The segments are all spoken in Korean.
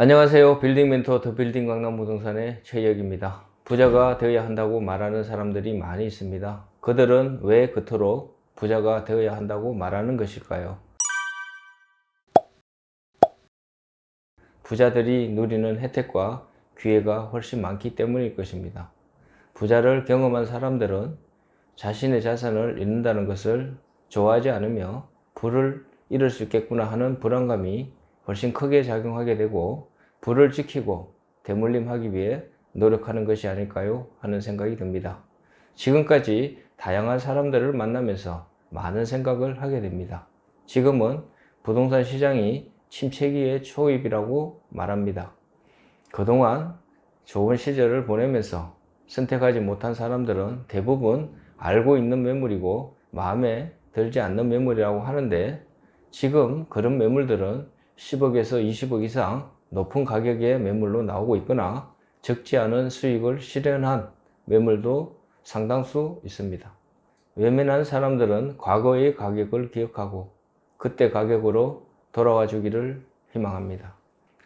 안녕하세요. 빌딩 멘토 더 빌딩 강남 부동산의 최혁입니다. 부자가 되어야 한다고 말하는 사람들이 많이 있습니다. 그들은 왜 그토록 부자가 되어야 한다고 말하는 것일까요? 부자들이 누리는 혜택과 기회가 훨씬 많기 때문일 것입니다. 부자를 경험한 사람들은 자신의 자산을 잃는다는 것을 좋아하지 않으며 부를 잃을 수 있겠구나 하는 불안감이 훨씬 크게 작용하게 되고 부를 지키고 대물림하기 위해 노력하는 것이 아닐까요? 하는 생각이 듭니다. 지금까지 다양한 사람들을 만나면서 많은 생각을 하게 됩니다. 지금은 부동산 시장이 침체기의 초입이라고 말합니다. 그동안 좋은 시절을 보내면서 선택하지 못한 사람들은 대부분 알고 있는 매물이고 마음에 들지 않는 매물이라고 하는데 지금 그런 매물들은 10억에서 20억 이상 높은 가격의 매물로 나오고 있거나 적지 않은 수익을 실현한 매물도 상당수 있습니다. 외면한 사람들은 과거의 가격을 기억하고 그때 가격으로 돌아와 주기를 희망합니다.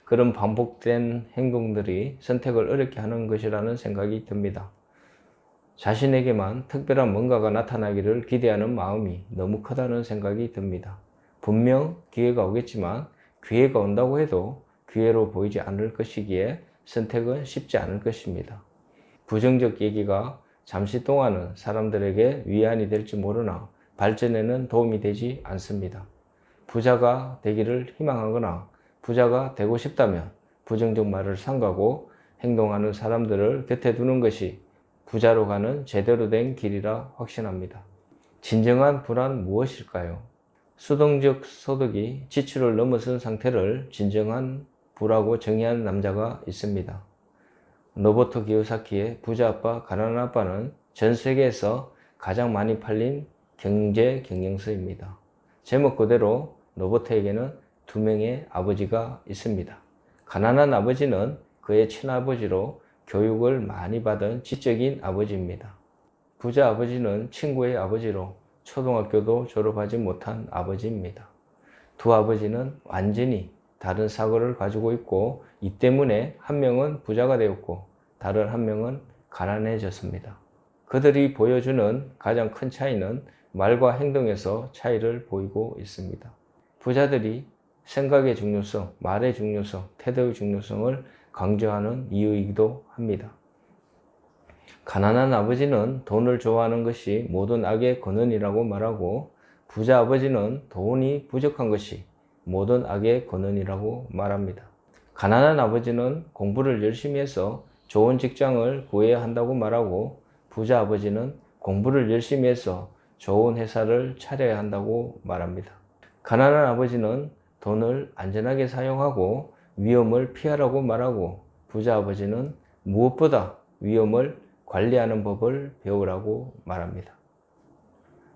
그런 반복된 행동들이 선택을 어렵게 하는 것이라는 생각이 듭니다. 자신에게만 특별한 뭔가가 나타나기를 기대하는 마음이 너무 크다는 생각이 듭니다. 분명 기회가 오겠지만 기회가 온다고 해도 기회로 보이지 않을 것이기에 선택은 쉽지 않을 것입니다. 부정적 얘기가 잠시 동안은 사람들에게 위안이 될지 모르나 발전에는 도움이 되지 않습니다. 부자가 되기를 희망하거나 부자가 되고 싶다면 부정적 말을 삼가고 행동하는 사람들을 곁에 두는 것이 부자로 가는 제대로 된 길이라 확신합니다. 진정한 불안 무엇일까요? 수동적 소득이 지출을 넘어선 상태를 진정한 부라고 정의한 남자가 있습니다. 로버트 기요사키의 부자 아빠, 가난한 아빠는 전 세계에서 가장 많이 팔린 경제 경영서입니다. 제목 그대로 로버트에게는 두 명의 아버지가 있습니다. 가난한 아버지는 그의 친아버지로 교육을 많이 받은 지적인 아버지입니다. 부자 아버지는 친구의 아버지로 초등학교도 졸업하지 못한 아버지입니다. 두 아버지는 완전히 다른 사고를 가지고 있고 이 때문에 한 명은 부자가 되었고 다른 한 명은 가난해졌습니다. 그들이 보여주는 가장 큰 차이는 말과 행동에서 차이를 보이고 있습니다. 부자들이 생각의 중요성, 말의 중요성, 태도의 중요성을 강조하는 이유이기도 합니다. 가난한 아버지는 돈을 좋아하는 것이 모든 악의 근원이라고 말하고 부자 아버지는 돈이 부족한 것이 모든 악의 근원이라고 말합니다. 가난한 아버지는 공부를 열심히 해서 좋은 직장을 구해야 한다고 말하고 부자 아버지는 공부를 열심히 해서 좋은 회사를 차려야 한다고 말합니다. 가난한 아버지는 돈을 안전하게 사용하고 위험을 피하라고 말하고 부자 아버지는 무엇보다 위험을 관리하는 법을 배우라고 말합니다.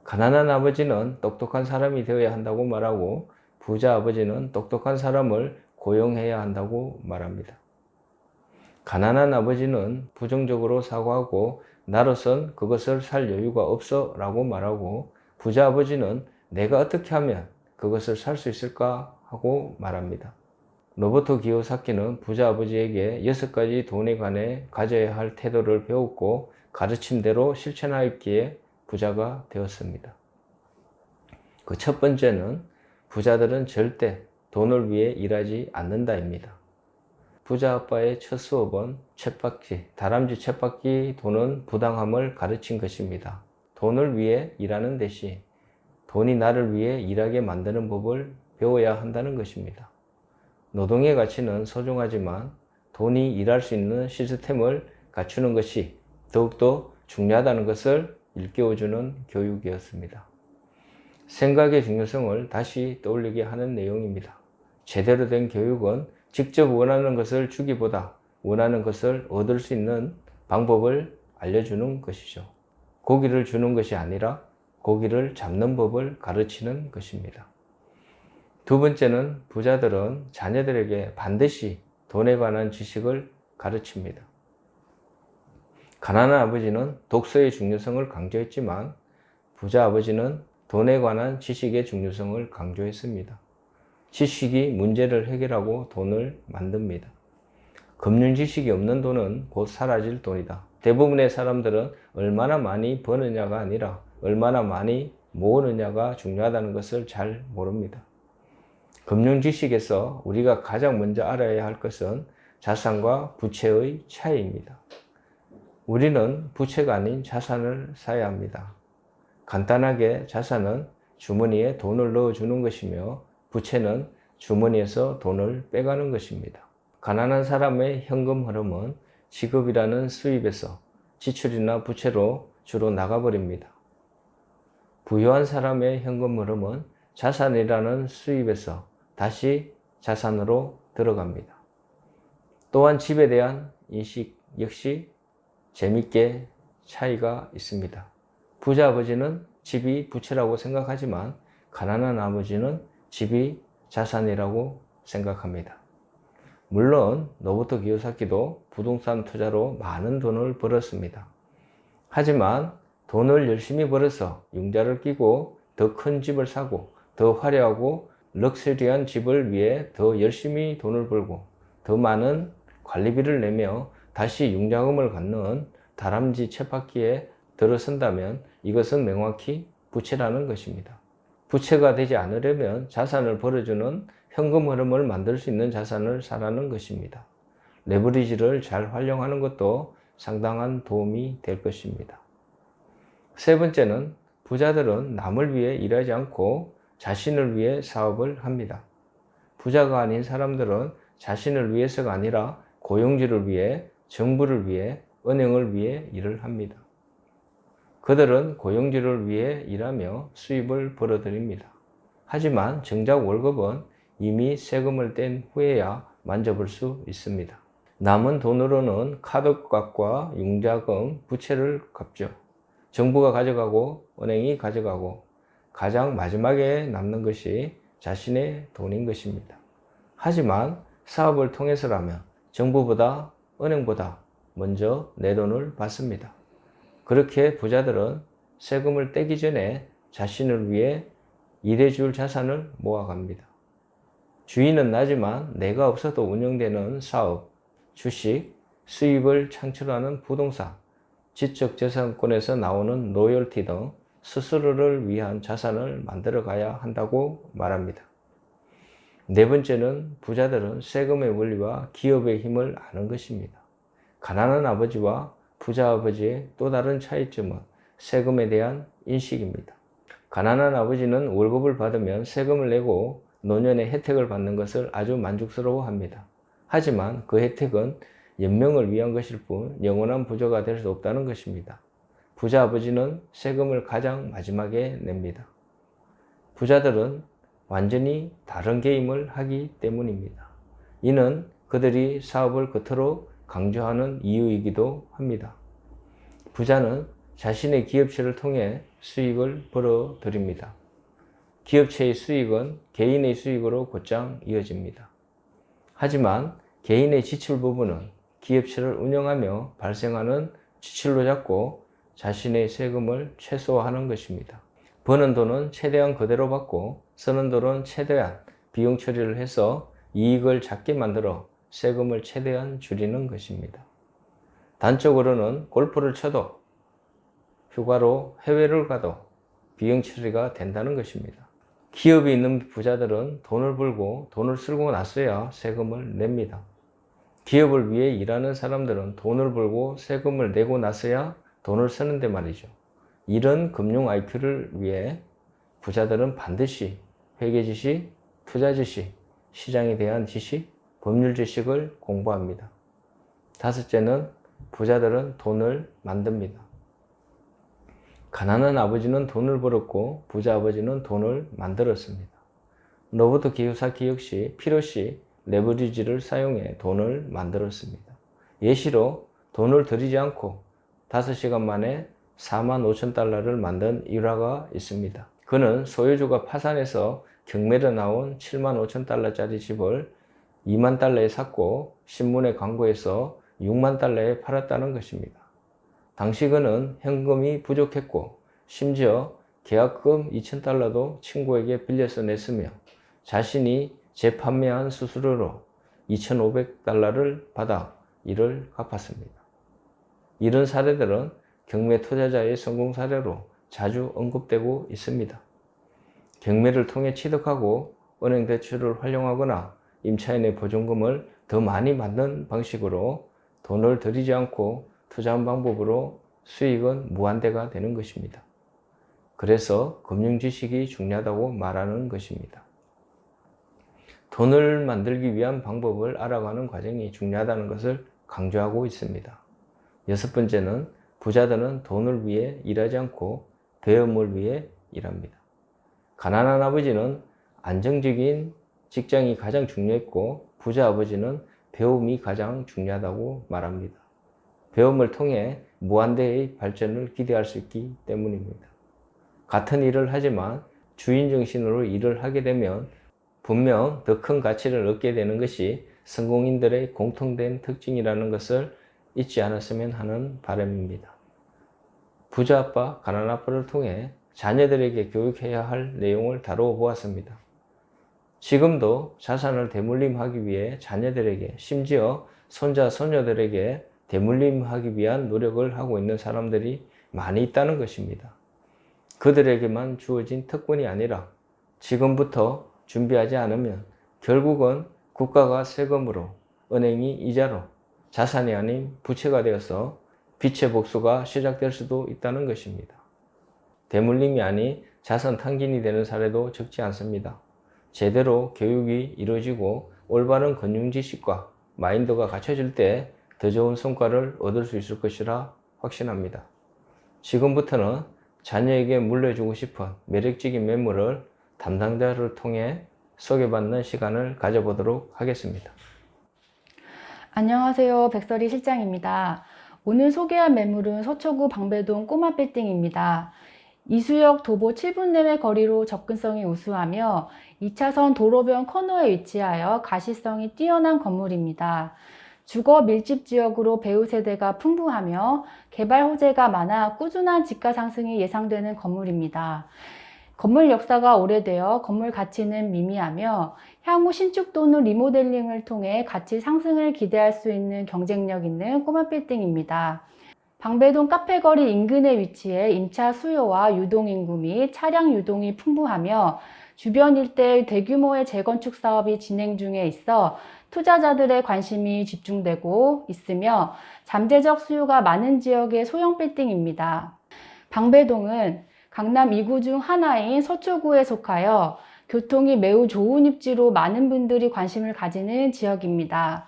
가난한 아버지는 똑똑한 사람이 되어야 한다고 말하고 부자 아버지는 똑똑한 사람을 고용해야 한다고 말합니다. 가난한 아버지는 부정적으로 사고하고 나로선 그것을 살 여유가 없어 라고 말하고 부자 아버지는 내가 어떻게 하면 그것을 살 수 있을까 하고 말합니다. 로버토 기요사키는 부자 아버지에게 여섯 가지 돈에 관해 가져야 할 태도를 배웠고 가르침대로 실천하였기에 부자가 되었습니다. 그 첫 번째는 부자들은 절대 돈을 위해 일하지 않는다입니다. 부자 아빠의 첫 수업은 쳇바퀴, 다람쥐 쳇바퀴 도는 부당함을 가르친 것입니다. 돈을 위해 일하는 대신 돈이 나를 위해 일하게 만드는 법을 배워야 한다는 것입니다. 노동의 가치는 소중하지만 돈이 일할 수 있는 시스템을 갖추는 것이 더욱더 중요하다는 것을 일깨워주는 교육이었습니다. 생각의 중요성을 다시 떠올리게 하는 내용입니다. 제대로 된 교육은 직접 원하는 것을 주기보다 원하는 것을 얻을 수 있는 방법을 알려주는 것이죠. 고기를 주는 것이 아니라 고기를 잡는 법을 가르치는 것입니다. 두 번째는 부자들은 자녀들에게 반드시 돈에 관한 지식을 가르칩니다. 가난한 아버지는 독서의 중요성을 강조했지만 부자 아버지는 돈에 관한 지식의 중요성을 강조했습니다. 지식이 문제를 해결하고 돈을 만듭니다. 금융 지식이 없는 돈은 곧 사라질 돈이다. 대부분의 사람들은 얼마나 많이 버느냐가 아니라 얼마나 많이 모으느냐가 중요하다는 것을 잘 모릅니다. 금융 지식에서 우리가 가장 먼저 알아야 할 것은 자산과 부채의 차이입니다. 우리는 부채가 아닌 자산을 사야 합니다. 간단하게 자산은 주머니에 돈을 넣어주는 것이며 부채는 주머니에서 돈을 빼가는 것입니다. 가난한 사람의 현금 흐름은 직업이라는 수입에서 지출이나 부채로 주로 나가버립니다. 부유한 사람의 현금 흐름은 자산이라는 수입에서 다시 자산으로 들어갑니다. 또한 집에 대한 인식 역시 재밌게 차이가 있습니다. 부자 아버지는 집이 부채라고 생각하지만 가난한 아버지는 집이 자산이라고 생각합니다. 물론 노부터 기요사키도 부동산 투자로 많은 돈을 벌었습니다. 하지만 돈을 열심히 벌어서 융자를 끼고 더 큰 집을 사고 더 화려하고 럭셔리한 집을 위해 더 열심히 돈을 벌고 더 많은 관리비를 내며 다시 융자금을 갖는 다람쥐 쳇바퀴에 들어선다면 이것은 명확히 부채라는 것입니다. 부채가 되지 않으려면 자산을 벌어주는 현금 흐름을 만들 수 있는 자산을 사라는 것입니다. 레버리지를 잘 활용하는 것도 상당한 도움이 될 것입니다. 세 번째는 부자들은 남을 위해 일하지 않고 자신을 위해 사업을 합니다. 부자가 아닌 사람들은 자신을 위해서가 아니라 고용주를 위해, 정부를 위해, 은행을 위해 일을 합니다. 그들은 고용주를 위해 일하며 수입을 벌어들입니다. 하지만 정작 월급은 이미 세금을 뗀 후에야 만져볼 수 있습니다. 남은 돈으로는 카드값과 융자금, 부채를 갚죠. 정부가 가져가고 은행이 가져가고 가장 마지막에 남는 것이 자신의 돈인 것입니다. 하지만 사업을 통해서라면 정부보다 은행보다 먼저 내 돈을 받습니다. 그렇게 부자들은 세금을 떼기 전에 자신을 위해 일해줄 자산을 모아갑니다. 주인은 나지만 내가 없어도 운영되는 사업, 주식, 수입을 창출하는 부동산, 지적재산권에서 나오는 로열티 등 스스로를 위한 자산을 만들어 가야 한다고 말합니다. 네 번째는 부자들은 세금의 원리와 기업의 힘을 아는 것입니다. 가난한 아버지와 부자 아버지의 또 다른 차이점은 세금에 대한 인식입니다. 가난한 아버지는 월급을 받으면 세금을 내고 노년의 혜택을 받는 것을 아주 만족스러워 합니다. 하지만 그 혜택은 연명을 위한 것일 뿐 영원한 부자가 될 수 없다는 것입니다. 부자 아버지는 세금을 가장 마지막에 냅니다. 부자들은 완전히 다른 게임을 하기 때문입니다. 이는 그들이 사업을 겉으로 강조하는 이유이기도 합니다. 부자는 자신의 기업체를 통해 수익을 벌어들입니다. 기업체의 수익은 개인의 수익으로 곧장 이어집니다. 하지만 개인의 지출 부분은 기업체를 운영하며 발생하는 지출로 잡고 자신의 세금을 최소화하는 것입니다. 버는 돈은 최대한 그대로 받고 쓰는 돈은 최대한 비용 처리를 해서 이익을 작게 만들어 세금을 최대한 줄이는 것입니다. 단적으로는 골프를 쳐도 휴가로 해외를 가도 비용 처리가 된다는 것입니다. 기업이 있는 부자들은 돈을 벌고 돈을 쓰고 나서야 세금을 냅니다. 기업을 위해 일하는 사람들은 돈을 벌고 세금을 내고 나서야 돈을 쓰는데 말이죠. 이런 금융 IQ를 위해 부자들은 반드시 회계 지식, 투자 지식, 시장에 대한 지식, 법률 지식을 공부합니다. 다섯째는 부자들은 돈을 만듭니다. 가난한 아버지는 돈을 벌었고 부자 아버지는 돈을 만들었습니다. 로버트 기요사키 역시 필요시 레버리지를 사용해 돈을 만들었습니다. 예시로 돈을 들이지 않고 5시간 만에 4만 5천 달러를 만든 일화가 있습니다. 그는 소유주가 파산해서 경매로 나온 7만 5천 달러짜리 집을 2만 달러에 샀고 신문에 광고해서 6만 달러에 팔았다는 것입니다. 당시 그는 현금이 부족했고 심지어 계약금 2천 달러도 친구에게 빌려서 냈으며 자신이 재판매한 수수료로 2,500달러를 받아 이를 갚았습니다. 이런 사례들은 경매 투자자의 성공 사례로 자주 언급되고 있습니다. 경매를 통해 취득하고 은행 대출을 활용하거나 임차인의 보증금을 더 많이 받는 방식으로 돈을 들이지 않고 투자한 방법으로 수익은 무한대가 되는 것입니다. 그래서 금융 지식이 중요하다고 말하는 것입니다. 돈을 만들기 위한 방법을 알아가는 과정이 중요하다는 것을 강조하고 있습니다. 여섯 번째는 부자들은 돈을 위해 일하지 않고 배움을 위해 일합니다. 가난한 아버지는 안정적인 직장이 가장 중요했고 부자 아버지는 배움이 가장 중요하다고 말합니다. 배움을 통해 무한대의 발전을 기대할 수 있기 때문입니다. 같은 일을 하지만 주인 정신으로 일을 하게 되면 분명 더 큰 가치를 얻게 되는 것이 성공인들의 공통된 특징이라는 것을 잊지 않았으면 하는 바람입니다. 부자 아빠, 가난 아빠를 통해 자녀들에게 교육해야 할 내용을 다루어 보았습니다. 지금도 자산을 대물림하기 위해 자녀들에게 심지어 손자, 손녀들에게 대물림하기 위한 노력을 하고 있는 사람들이 많이 있다는 것입니다. 그들에게만 주어진 특권이 아니라 지금부터 준비하지 않으면 결국은 국가가 세금으로 은행이 이자로 자산이 아닌 부채가 되어서 빚의 복수가 시작될 수도 있다는 것입니다. 대물림이 아닌 자산 탕진이 되는 사례도 적지 않습니다. 제대로 교육이 이루어지고 올바른 금융 지식과 마인드가 갖춰질 때 더 좋은 성과를 얻을 수 있을 것이라 확신합니다. 지금부터는 자녀에게 물려주고 싶은 매력적인 매물을 담당자를 통해 소개받는 시간을 가져보도록 하겠습니다. 안녕하세요. 백설이 실장입니다. 오늘 소개할 매물은 서초구 방배동 꼬마 빌딩입니다. 이수역 도보 7분 내외 거리로 접근성이 우수하며 2차선 도로변 코너에 위치하여 가시성이 뛰어난 건물입니다. 주거 밀집 지역으로 배우 세대가 풍부하며 개발 호재가 많아 꾸준한 집가 상승이 예상되는 건물입니다. 건물 역사가 오래되어 건물 가치는 미미하며 향후 신축 또는 리모델링을 통해 가치 상승을 기대할 수 있는 경쟁력 있는 꼬마 빌딩입니다. 방배동 카페거리 인근에 위치해 임차 수요와 유동 인구 및 차량 유동이 풍부하며 주변 일대의 대규모의 재건축 사업이 진행 중에 있어 투자자들의 관심이 집중되고 있으며 잠재적 수요가 많은 지역의 소형 빌딩입니다. 방배동은 강남 2구 중 하나인 서초구에 속하여 교통이 매우 좋은 입지로 많은 분들이 관심을 가지는 지역입니다.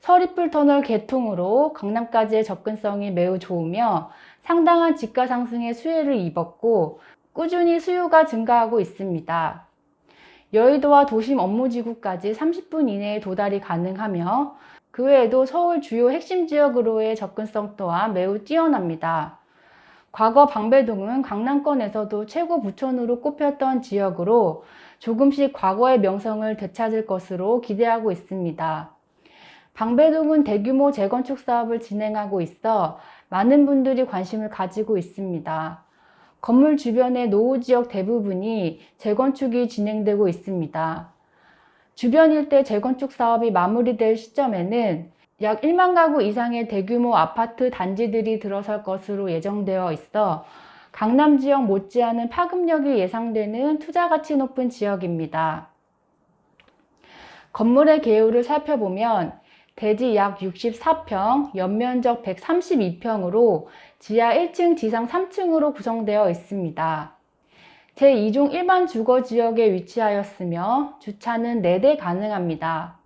서리풀 터널 개통으로 강남까지의 접근성이 매우 좋으며 상당한 집가 상승의 수혜를 입었고 꾸준히 수요가 증가하고 있습니다. 여의도와 도심 업무지구까지 30분 이내에 도달이 가능하며 그 외에도 서울 주요 핵심 지역으로의 접근성 또한 매우 뛰어납니다. 과거 방배동은 강남권에서도 최고 부촌으로 꼽혔던 지역으로 조금씩 과거의 명성을 되찾을 것으로 기대하고 있습니다. 방배동은 대규모 재건축 사업을 진행하고 있어 많은 분들이 관심을 가지고 있습니다. 건물 주변의 노후 지역 대부분이 재건축이 진행되고 있습니다. 주변 일대 재건축 사업이 마무리될 시점에는 약 1만 가구 이상의 대규모 아파트 단지들이 들어설 것으로 예정되어 있어 강남 지역 못지않은 파급력이 예상되는 투자 가치 높은 지역입니다. 건물의 개요를 살펴보면 대지 약 64평, 연면적 132평으로 지하 1층, 지상 3층으로 구성되어 있습니다. 제2종 일반 주거 지역에 위치하였으며 주차는 4대 가능합니다.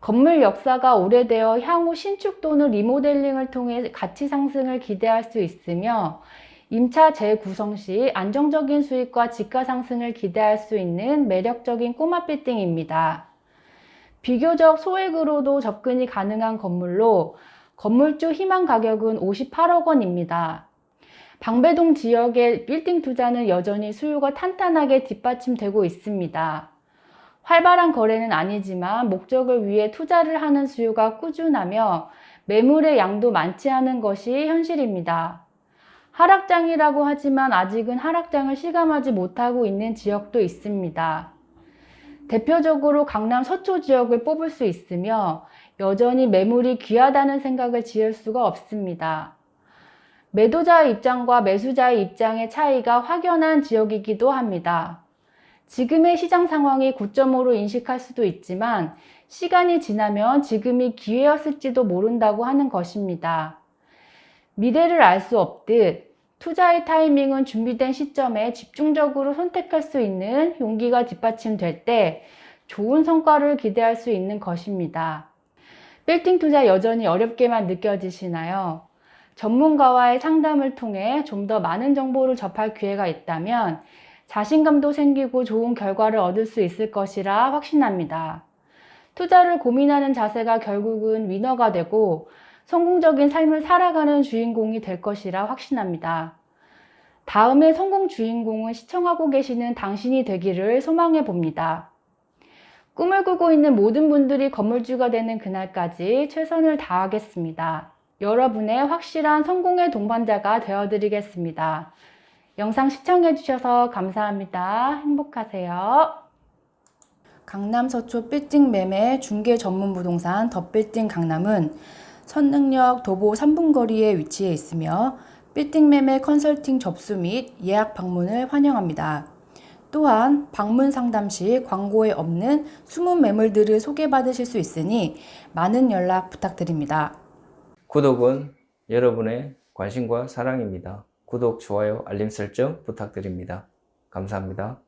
건물 역사가 오래되어 향후 신축 또는 리모델링을 통해 가치 상승을 기대할 수 있으며 임차 재구성 시 안정적인 수익과 집가 상승을 기대할 수 있는 매력적인 꼬마 빌딩입니다. 비교적 소액으로도 접근이 가능한 건물로 건물주 희망 가격은 58억 원입니다. 방배동 지역의 빌딩 투자는 여전히 수요가 탄탄하게 뒷받침되고 있습니다. 활발한 거래는 아니지만 목적을 위해 투자를 하는 수요가 꾸준하며 매물의 양도 많지 않은 것이 현실입니다. 하락장이라고 하지만 아직은 하락장을 실감하지 못하고 있는 지역도 있습니다. 대표적으로 강남 서초 지역을 뽑을 수 있으며 여전히 매물이 귀하다는 생각을 지을 수가 없습니다. 매도자의 입장과 매수자의 입장의 차이가 확연한 지역이기도 합니다. 지금의 시장 상황이 고점으로 인식할 수도 있지만 시간이 지나면 지금이 기회였을지도 모른다고 하는 것입니다. 미래를 알 수 없듯 투자의 타이밍은 준비된 시점에 집중적으로 선택할 수 있는 용기가 뒷받침될 때 좋은 성과를 기대할 수 있는 것입니다. 빌딩 투자 여전히 어렵게만 느껴지시나요? 전문가와의 상담을 통해 좀 더 많은 정보를 접할 기회가 있다면 자신감도 생기고 좋은 결과를 얻을 수 있을 것이라 확신합니다. 투자를 고민하는 자세가 결국은 위너가 되고 성공적인 삶을 살아가는 주인공이 될 것이라 확신합니다. 다음의 성공 주인공은 시청하고 계시는 당신이 되기를 소망해 봅니다. 꿈을 꾸고 있는 모든 분들이 건물주가 되는 그날까지 최선을 다하겠습니다. 여러분의 확실한 성공의 동반자가 되어드리겠습니다. 영상 시청해주셔서 감사합니다. 행복하세요. 강남 서초 빌딩 매매 중개 전문 부동산 더 빌딩 강남은 선능력 도보 3분 거리에 위치해 있으며 빌딩 매매 컨설팅 접수 및 예약 방문을 환영합니다. 또한 방문 상담 시 광고에 없는 숨은 매물들을 소개받으실 수 있으니 많은 연락 부탁드립니다. 구독은 여러분의 관심과 사랑입니다. 구독, 좋아요, 알림 설정 부탁드립니다. 감사합니다.